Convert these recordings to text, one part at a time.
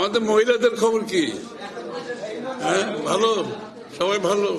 আমাদের মহিলাদের খবর কি? হ্যাঁ ভালো? সবাই ভালো?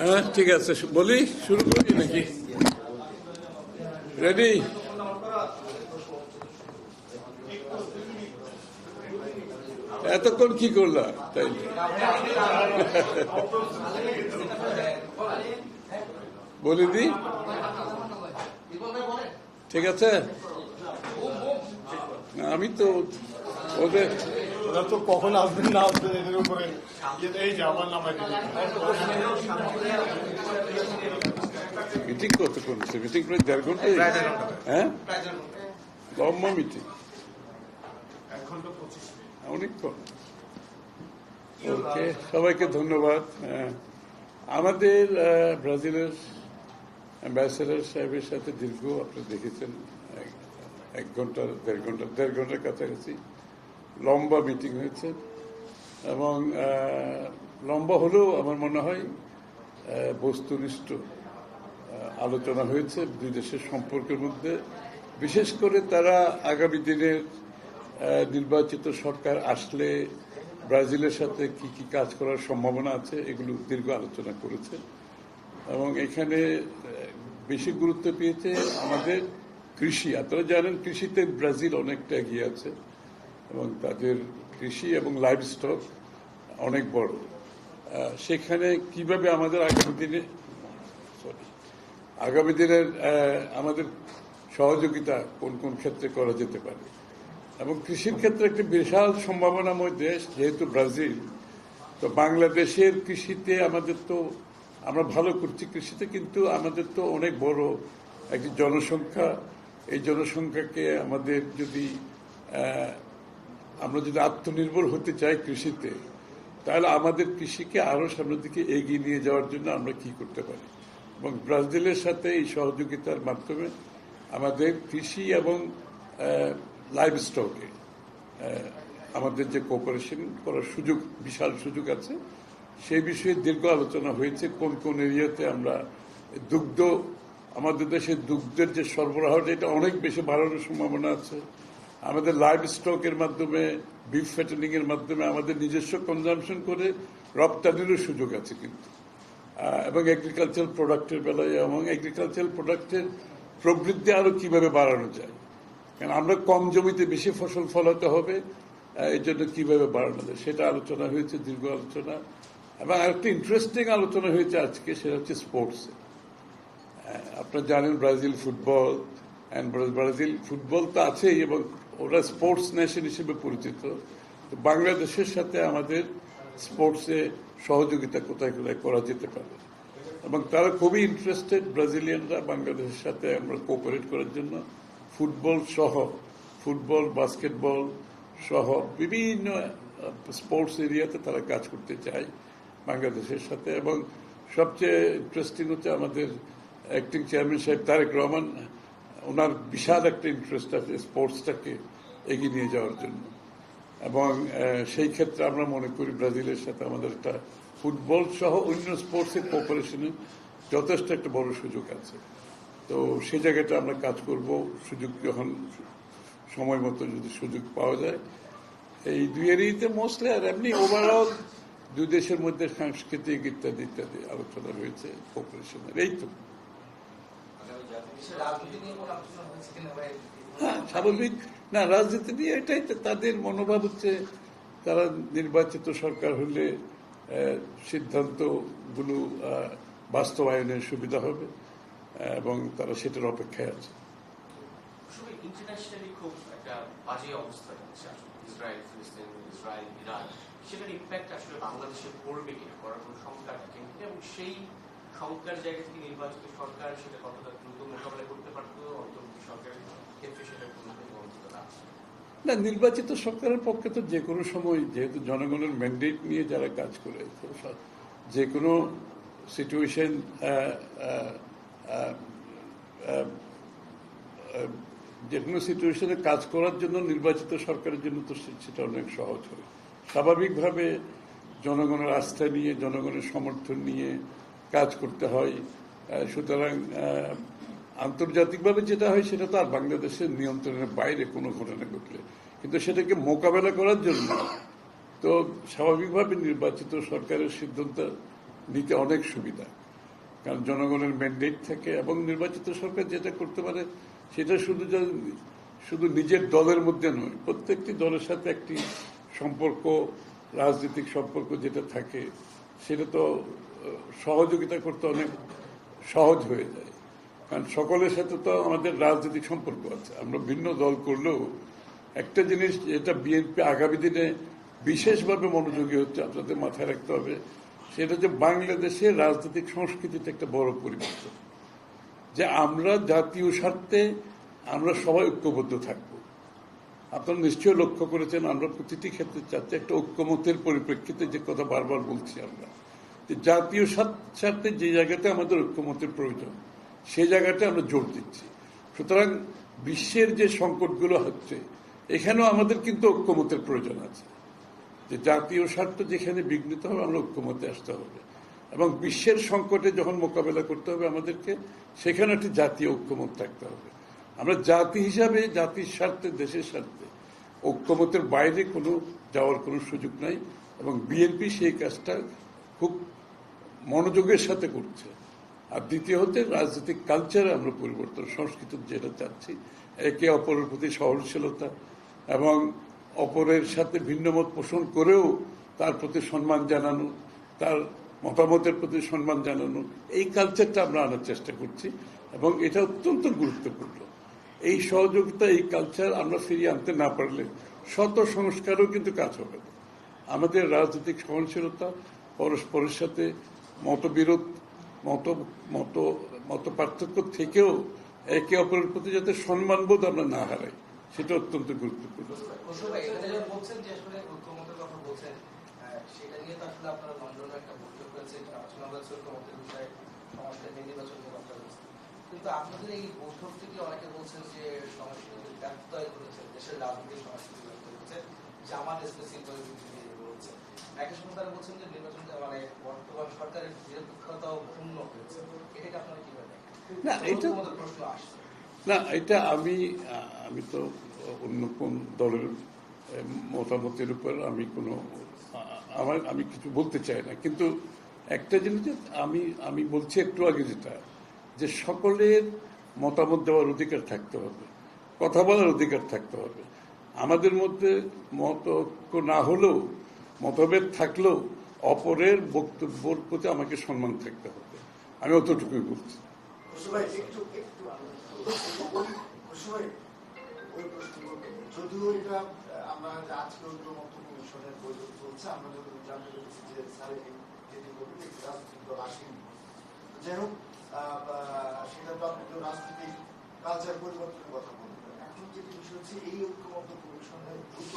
হ্যাঁ ঠিক আছে। বলি, শুরু করি নাকি? রেডি এতক্ষণ কি করলা? তাই বলে দি। ঠিক আছে? আমি তো ওদের ওরা তো কখন আসবেন না আসবেন এদের উপরে এই যে আমার নামাই মিটিং কত করেছে মিটিং প্রায় দেড় ঘণ্টা হ্যাঁ লম্বা মিটিং অনেকক্ষণ। ওকে সবাইকে ধন্যবাদ। আমাদের ব্রাজিলের অ্যাম্বাসেডার সাহেবের সাথে দীর্ঘ আপনি দেখেছেন এক- ঘণ্টা দেড় ঘণ্টা দেড় ঘণ্টার কাছাকাছি লম্বা মিটিং হয়েছে এবং লম্বা হলেও আমার মনে হয় বস্তুনিষ্ঠ আলোচনা হয়েছে দুই দেশের সম্পর্কের মধ্যে। বিশেষ করে তারা আগামী দিনের নির্বাচিত সরকার আসলে ব্রাজিলের সাথে কি কি কাজ করার সম্ভাবনা আছে এগুলো দীর্ঘ আলোচনা করেছে। এবং এখানে বেশি গুরুত্ব পেয়েছে আমাদের কৃষি। আপনারা জানেন কৃষিতে ব্রাজিল অনেকটা এগিয়ে আছে এবং তাদের কৃষি এবং লাইভ স্টক অনেক বড়। সেখানে কীভাবে আমাদের আগামী দিনে, সরি, আগামী দিনের আমাদের সহযোগিতা কোন কোন ক্ষেত্রে করা যেতে পারে? এবং কৃষির ক্ষেত্রে একটি বিশাল সম্ভাবনাময় দেশ যেহেতু ব্রাজিল, তো বাংলাদেশের কৃষিতে আমাদের তো, আমরা ভালো করছি কৃষিতে, কিন্তু আমাদের তো অনেক বড় একটি জনসংখ্যা। এই জনসংখ্যাকে আমাদের যদি আমরা যদি আত্মনির্ভর হতে চাই কৃষিতে, তাহলে আমাদের কৃষিকে আরও সামনের দিকে এগিয়ে নিয়ে যাওয়ার জন্য আমরা কি করতে পারি? এবং ব্রাজিলের সাথে এই সহযোগিতার মাধ্যমে আমাদের কৃষি এবং লাইভ স্টকে আমাদের যে কোঅপারেশন করার সুযোগ, বিশাল সুযোগ আছে, সেই বিষয়ে দীর্ঘ আলোচনা হয়েছে, কোন কোন এরিয়াতে আমরা দুগ্ধ, আমাদের দেশে দুগ্ধের যে সরবরাহটা এটা অনেক বেশি বাড়ানোর সম্ভাবনা আছে। আমাদের লাইভ স্টকের মাধ্যমে বিফ ফ্যাটেনিং এর মাধ্যমে আমাদের নিজস্ব কনজামশন করে রপ্তানিরও সুযোগ আছে কিন্তু। এবং এগ্রিকালচার প্রোডাক্টের বেলায় এবং এগ্রিকালচার প্রোডাক্টের প্রবৃদ্ধি আরও কীভাবে বাড়ানো যায়। কারণ আমরা কম জমিতে বেশি ফসল ফলাতে হবে। এই জন্য কীভাবে বাড়ানো যায় সেটা আলোচনা হয়েছে, দীর্ঘ আলোচনা। এবং আরেকটা ইন্টারেস্টিং আলোচনা হয়েছে আজকে, সেটা হচ্ছে স্পোর্টসে আপনারা জানেন Brazil football and Brazil football তো আছেই এবং ওরা স্পোর্টস নেশন হিসেবে পরিচিত। তো বাংলাদেশের সাথে আমাদের স্পোর্টসে সহযোগিতা কোথায় কোথায় করা যেতে পারে? এবং তারা খুবই ইন্টারেস্টেড ব্রাজিলিয়ানরা বাংলাদেশের সাথে আমরা কোঅপারেট করার জন্য। ফুটবল সহ, ফুটবল, বাস্কেটবল সহ বিভিন্ন স্পোর্টস এরিয়াতে তারা কাজ করতে চায় বাংলাদেশের সাথে। এবং সবচেয়ে ইন্টারেস্টিং হচ্ছে আমাদের অ্যাক্টিং চেয়ারম্যান সাহেব তারেক রহমান, ওনার বিশাল একটা ইন্টারেস্ট আছে স্পোর্টসটাকে এগিয়ে নিয়ে যাওয়ার জন্য। এবং সেই ক্ষেত্রে আমরা মনে করি ব্রাজিলের সাথে আমাদের একটা ফুটবল সহ অন্য স্পোর্টসের কোঅপারেশনে যথেষ্ট একটা বড় সুযোগ আছে। তো সে জায়গাটা আমরা কাজ করব সুযোগ যখন সময় মতো যদি সুযোগ পাওয়া যায়। এই দুই এরিয়াতে মোস্টলি আর এমনি ওভারঅল দুই দেশের মধ্যে সাংস্কৃতিক ইত্যাদি ইত্যাদি আলোচনা রয়েছে কোঅপারেশনের এই তো। ভাই হ্যাঁ স্বাভাবিক। না রাজনীতি নিয়ে এটাই তো তাদের মনোভাব হচ্ছে তারা নির্বাচিত সরকার হলে সিদ্ধান্তগুলো বাস্তবায়নের সুবিধা হবে। এবং তারা সেটার অপেক্ষায় আছে। ইন্টারন্যাশনালি খুব একটা বাজে অবস্থা যাচ্ছে আসলে ইসরায়েল ফিলিস্তিন ইসরায়েল ইরান। সেটার ইম্প্যাক্ট আসলে বাংলাদেশে পড়বে কিনা করার কোনো শঙ্কা রাখেন এবং সেই শঙ্কার জায়গা থেকে নির্বাচিত সরকার সেটা কতটা দ্রুত মোকাবেলা করতে পারতো অন্তর্বর্তী সরকারের ক্ষেত্রে সেটা কোনো না। নির্বাচিত সরকারের পক্ষে তো যে কোনো সময় যেহেতু জনগণের ম্যান্ডেট নিয়ে যারা কাজ করে যে কোনো সিচুয়েশন যে কোনো সিচুয়েশনে কাজ করার জন্য নির্বাচিত সরকারের জন্য তো সেটা অনেক সহজ হয়। স্বাভাবিকভাবে জনগণের আস্থা নিয়ে, জনগণের সমর্থন নিয়ে কাজ করতে হয়। সুতরাং আন্তর্জাতিকভাবে যেটা হয় সেটা তো আর বাংলাদেশের নিয়ন্ত্রণের বাইরে কোনো ঘটনা ঘটলে। কিন্তু সেটাকে মোকাবেলা করার জন্য তো স্বাভাবিকভাবে নির্বাচিত সরকারের সিদ্ধান্ত নিতে অনেক সুবিধা। কারণ জনগণের ম্যান্ডেট থাকে এবং নির্বাচিত সরকার যেটা করতে পারে সেটা শুধু শুধু নিজের দলের মধ্যে নয়, প্রত্যেকটি দলের সাথে একটি সম্পর্ক, রাজনৈতিক সম্পর্ক যেটা থাকে, সেটা তো সহযোগিতা করতে অনেক সহজ হয়ে যায়। কারণ সকলের সাথে তো আমাদের রাজনৈতিক সম্পর্ক আছে। আমরা ভিন্ন দল করলেও একটা জিনিস যেটা বিএনপি আগামী দিনে বিশেষভাবে মনোযোগী হচ্ছে, আপনাদের মাথায় রাখতে হবে সেটা যে বাংলাদেশের রাজনৈতিক সংস্কৃতিতে একটা বড় পরিবর্তন। যে আমরা জাতীয় স্বার্থে আমরা সবাই ঐক্যবদ্ধ থাকব। আপনারা নিশ্চয়ই লক্ষ্য করেছেন, আমরা প্রতিটি ক্ষেত্রে চাচ্ছি একটা ঐক্যমতের পরিপ্রেক্ষিতে যে কথা বারবার বলছি আমরা। যে জাতীয় স্বার্থ- যে জায়গাতে আমাদের ঐক্যমতের প্রয়োজন সেই জায়গাতে আমরা জোর দিচ্ছি। সুতরাং বিশ্বের যে সংকটগুলো হচ্ছে, এখানেও আমাদের কিন্তু ঐক্যমতের প্রয়োজন আছে। যে জাতীয় স্বার্থ যেখানে বিঘ্নিত হবে, আমরা ঐক্যমতে আসতে হবে। এবং বিশ্বের সংকটে যখন মোকাবেলা করতে হবে আমাদেরকে, সেখানে একটি জাতীয় ঐক্যমত থাকতে হবে। আমরা জাতি হিসাবে, জাতির স্বার্থে, দেশের স্বার্থে, ঐক্যমতের বাইরে কোনো যাওয়ার কোনো সুযোগ নাই এবং বিএনপি সেই কাজটা খুব মনোযোগের সাথে করছে। আর দ্বিতীয় হচ্ছে রাজনৈতিক কালচারে আমরা পরিবর্তন সংস্কৃত যেটা চাচ্ছি, একে অপরের প্রতি সহনশীলতা এবং অপরের সাথে ভিন্নমত পোষণ করেও তার প্রতি সম্মান জানানো, তার মতামতের প্রতি সম্মান জানানো, এই কালচারটা আমরা আনার চেষ্টা করছি এবং এটা অত্যন্ত গুরুত্বপূর্ণ। এই সহযোগিতা, এই কালচার আমরা ফিরিয়ে আনতে না পারলে শত সংস্কারও কিন্তু কাজ হবে না। আমাদের রাজনৈতিক সহনশীলতা, পরস্পরের সাথে মতবিরোধ, মত মত মত পার্থক্য থেকেও একে অপরের প্রতি যাতে সম্মানবোধ আমরা না হারাই। সেটা অত্যন্ত গুরুত্বপূর্ণ। বসু ভাই এখানে যখন বলছেন যে আসলে ঐক্যমতের কথা বলছেন আহ, সেটা নিয়ে তো আসলে আপনারা লন্ডনে একটা বৈঠক হয়েছে আলোচনা হয়েছে ঐক্যমতের বিষয়ে সমাজের নির্বাচন নিয়ে কিন্তু আপনাদের এই বৈঠক থেকে অনেকে বলছেন যে সংস্কৃতি ব্যর্থতায় ঘটেছে দেশের রাজনৈতিক সংস্কৃতি ব্যর্থ হচ্ছে জামাত স্পেসিফিক বলছে। একই সঙ্গে তারা বলছেন যে মানে বর্তমান সরকারের নিরপেক্ষতাও ক্ষুণ্ণ হয়েছে। এটাকে আপনারা কীভাবে? না, এটা- প্রশ্ন আসছে। না, এটা আমি আমি তো অন্য কোন দলের মতামতের উপর আমি কোনো আমার, আমি কিছু বলতে চাই না। কিন্তু একটা জিনিস আমি আমি বলছি একটু আগে যেটা, যে সকলের মতামত দেওয়ার অধিকার থাকতে হবে, কথা বলার অধিকার থাকতে হবে। আমাদের মধ্যে মতক্য না হলেও, মতভেদ থাকলেও অপরের বক্তব্যের প্রতি আমাকে সম্মান থাকতে হবে। আমি অতটুকুই বলছি। সেটা তো আপনি তো রাজনৈতিক কালচার পরিবর্তনের কথা বলবেন এখন এই কমিশনের দ্রুত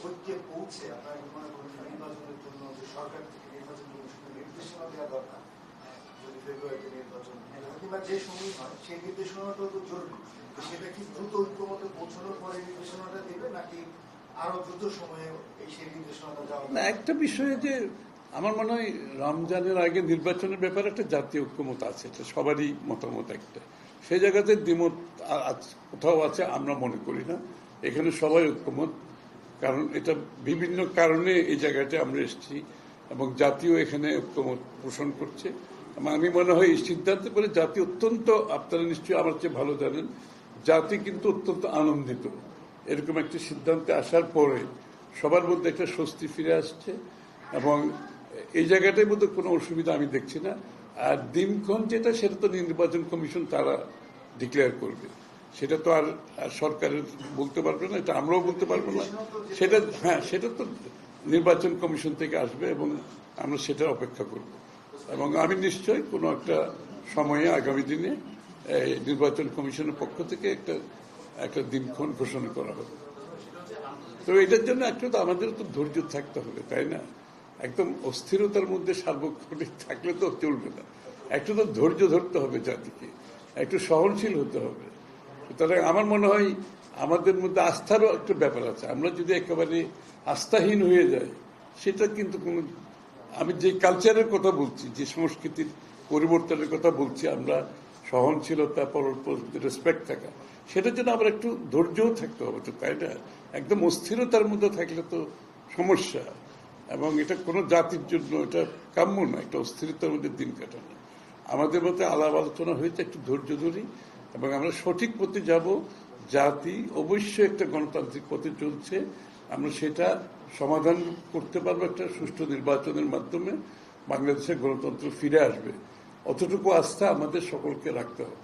ঐক্যে পৌঁছে আপনারা নির্বাচনের জন্য যে সরকার থেকে নির্বাচন কমিশনের নির্দেশনা দেওয়া দরকার না, একটা বিষয়ে যে আমার মনে হয় রমজানের আগে নির্বাচনের ব্যাপারে একটা জাতীয় ঐক্যমত আছে, এটা সবারই মতামত একটা। সেই জায়গাতে দ্বিমত কোথাও আছে আমরা মনে করি না। এখানে সবাই ঐক্যমত, কারণ এটা বিভিন্ন কারণে এই জায়গাটা আমরা এসেছি এবং জাতীয় এখানে ঐক্যমত পোষণ করছে। আমি মনে হয় এই সিদ্ধান্তে করে জাতি অত্যন্ত আপনারা নিশ্চয়ই আমার চেয়ে ভালো জানেন, জাতি কিন্তু অত্যন্ত আনন্দিত। এরকম একটি সিদ্ধান্তে আসার পরে সবার মধ্যে একটা স্বস্তি ফিরে আসছে এবং এই জায়গাটার মধ্যে কোনো অসুবিধা আমি দেখছি না। আর দিনক্ষণ যেটা, সেটা তো নির্বাচন কমিশন তারা ডিক্লেয়ার করবে। সেটা তো আর সরকারের বলতে পারবে না, এটা আমরাও বলতে পারব না। সেটা হ্যাঁ সেটা তো নির্বাচন কমিশন থেকে আসবে এবং আমরা সেটার অপেক্ষা করব। এবং আমি নিশ্চয়ই কোনো একটা সময়ে, আগামী দিনে নির্বাচন কমিশনের পক্ষ থেকে একটা একটা দিনক্ষণ ঘোষণা করা হবে। তো এটার জন্য একটু তো আমাদের তো ধৈর্য থাকতে হবে, তাই না? একদম অস্থিরতার মধ্যে সার্বক্ষণিক থাকলে তো চলবে না। একটু তো ধৈর্য ধরতে হবে জাতিকে, একটু সহনশীল হতে হবে। সুতরাং আমার মনে হয় আমাদের মধ্যে আস্থারও একটা ব্যাপার আছে। আমরা যদি একেবারে আস্থাহীন হয়ে যাই, সেটা কিন্তু কোনো আমি যে কালচারের কথা বলছি, যে সংস্কৃতির পরিবর্তনের কথা বলছি, আমরা সহনশীলতা পরস্পর রেসপেক্ট থাকা, সেটার জন্য আমরা একটু ধৈর্যও থাকতে হবে তো, তাই না? একদম অস্থিরতার মধ্যে থাকলে তো সমস্যা। এবং এটা কোনো জাতির জন্য এটা কাম্য না একটা অস্থিরতার মধ্যে দিন কাটানো। আমাদের মধ্যে আলাপ আলোচনা হয়েছে, একটু ধৈর্য ধরি, এবং আমরা সঠিক পথে যাব। জাতি অবশ্যই একটা গণতান্ত্রিক পথে চলছে আমরা সেটা সমাধান করতে পারব একটা সুষ্ঠু নির্বাচনের মাধ্যমে বাংলাদেশের গণতন্ত্র ফিরে আসবে। অতটুকু আস্থা আমাদের সকলকে রাখতে হবে।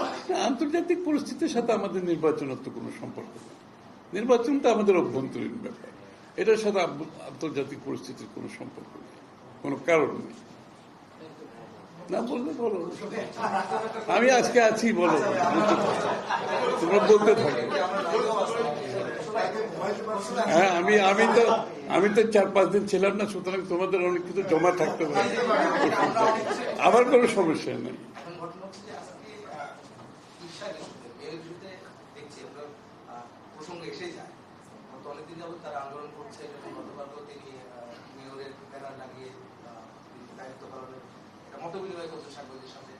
মানে আন্তর্জাতিক পরিস্থিতির সাথে আমাদের নির্বাচনের তো কোনো সম্পর্ক নেই। নির্বাচনটা আমাদের অভ্যন্তরীণ ব্যাপার। এটার সাথে আন্তর্জাতিক পরিস্থিতির কোনো সম্পর্ক নেই। কোনো কারণ নেই। না বললে বলো আমি আজকে আছি বলো তোমরা বলতে থাকো। হ্যাঁ আমি আমি তো আমি তো চার পাঁচ দিন ছিলাম না, সুতরাং তোমাদের অনেক কিছু জমা থাকতে পারে। আমার কোনো সমস্যা নেই। তারা আন্দোলন করছে মেয়রের লাগিয়ে দায়িত্ব পালনের মত বিনিময় করছে সাংবাদিকের সাথে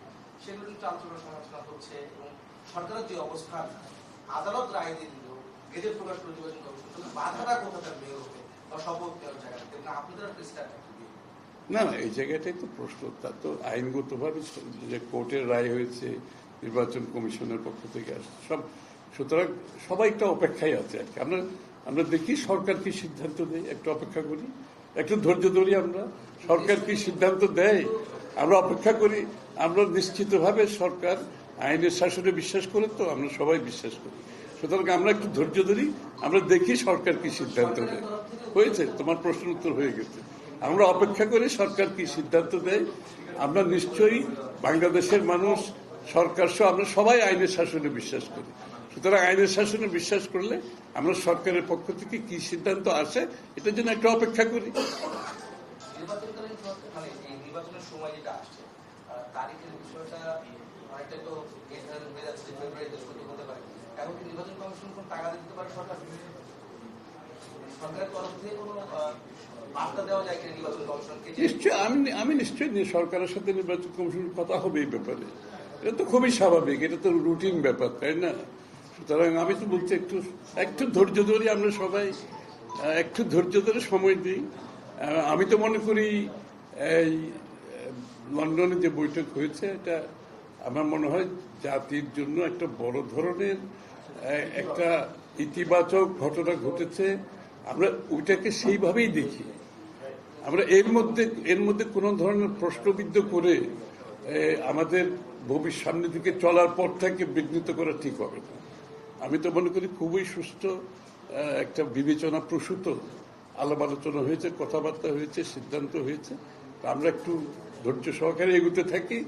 সেগুলো কিন্তু আলোচনা সমালোচনা হচ্ছে এবং সরকারের যে অবস্থান আদালত রায় দিয়ে দিল, গেজেট প্রকাশ করে বাধাটা কোথা তার বা শপথ জায়গাতে। এবং আপনাদের না না, এই জায়গাটাই তো প্রশ্ন। তা তো যে কোর্টের রায় হয়েছে, নির্বাচন কমিশনের পক্ষ থেকে আসছে, সব সুতরাং সবাই একটা অপেক্ষায় আছে আর কি। আমরা আমরা দেখি সরকার কি সিদ্ধান্ত দেয়। একটু অপেক্ষা করি। একটু ধৈর্য ধরি আমরা। সরকার কি সিদ্ধান্ত দেয়? আমরা অপেক্ষা করি আমরা নিশ্চিতভাবে সরকার আইনের শাসনে বিশ্বাস করে তো আমরা সবাই বিশ্বাস করি। সুতরাং আমরা একটু ধৈর্য ধরি আমরা দেখি সরকার কি সিদ্ধান্ত দেয় হয়েছে? তোমার প্রশ্ন উত্তর হয়ে গেছে। আমরা অপেক্ষা করি সরকার কি সিদ্ধান্ত দেয় আমরা নিশ্চয়ই বাংলাদেশের মানুষ সরকার সহ আমরা সবাই আইনের শাসনে বিশ্বাস করি। সুতরাং আইনের শাসনে বিশ্বাস করলে আমরা সরকারের পক্ষ থেকে কি সিদ্ধান্ত আসে এটার জন্য একটা অপেক্ষা করি। নির্বাচনের সময় যেটা আসছে তারিখের বিষয়টা অনেকটা তো হয়ে যাচ্ছে ফেব্রুয়ারিতে শুরু হতে পারে। এখন কি নির্বাচন কমিশন কোন টাকা দিতে পারে সরকার? নিশ্চয়, আমি আমি নিশ্চয়ই নি- সরকারের সাথে নির্বাচন কমিশনের কথা হবে এই ব্যাপারে। এটা তো খুবই স্বাভাবিক, এটা তো রুটিন ব্যাপার, তাই না? সুতরাং আমি তো বলছি একটু একটু ধৈর্য ধরে আমরা সবাই একটু ধৈর্য ধরে সময় দিই। আমি তো মনে করি এই লন্ডনে যে বৈঠক হয়েছে, এটা আমার মনে হয় জাতির জন্য একটা বড় ধরনের একটা ইতিবাচক ঘটনা ঘটেছে। আমরা ওইটাকে সেইভাবেই দেখি। আমরা এর মধ্যে এর মধ্যে কোন ধরনের প্রশ্নবিদ্ধ করে আমাদের ভবিষ্যৎ সামনে দিকে চলার পর থেকে বিঘ্নিত করা ঠিক হবে না। আমি তো মনে করি খুবই সুস্থ একটা বিবেচনা প্রসূত আলাপ আলোচনা হয়েছে, কথাবার্তা হয়েছে, সিদ্ধান্ত হয়েছে। আমরা একটু ধৈর্য সহকারে এগুতে থাকি।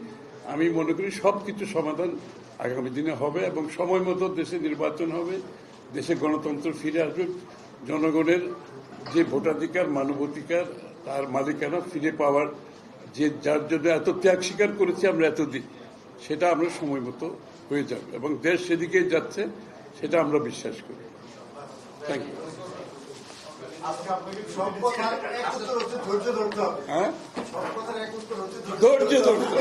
আমি মনে করি সব কিছু সমাধান আগামী দিনে হবে এবং সময় মতো দেশে নির্বাচন হবে, দেশে গণতন্ত্র ফিরে আসবে। জনগণের যে ভোটাধিকার, মানবাধিকার, তার মালিকানা ফিরে পাওয়ার যে, যার জন্য এত ত্যাগ স্বীকার করেছি আমরা এতদিন, সেটা আমরা সময় মতো হয়ে যাবে এবং দেশ সেদিকে যাচ্ছে, সেটা আমরা বিশ্বাস করি। থ্যাংক ইউ আজকে আপনাকে সব কথার এক উত্তর হচ্ছে ধৈর্য ধরতে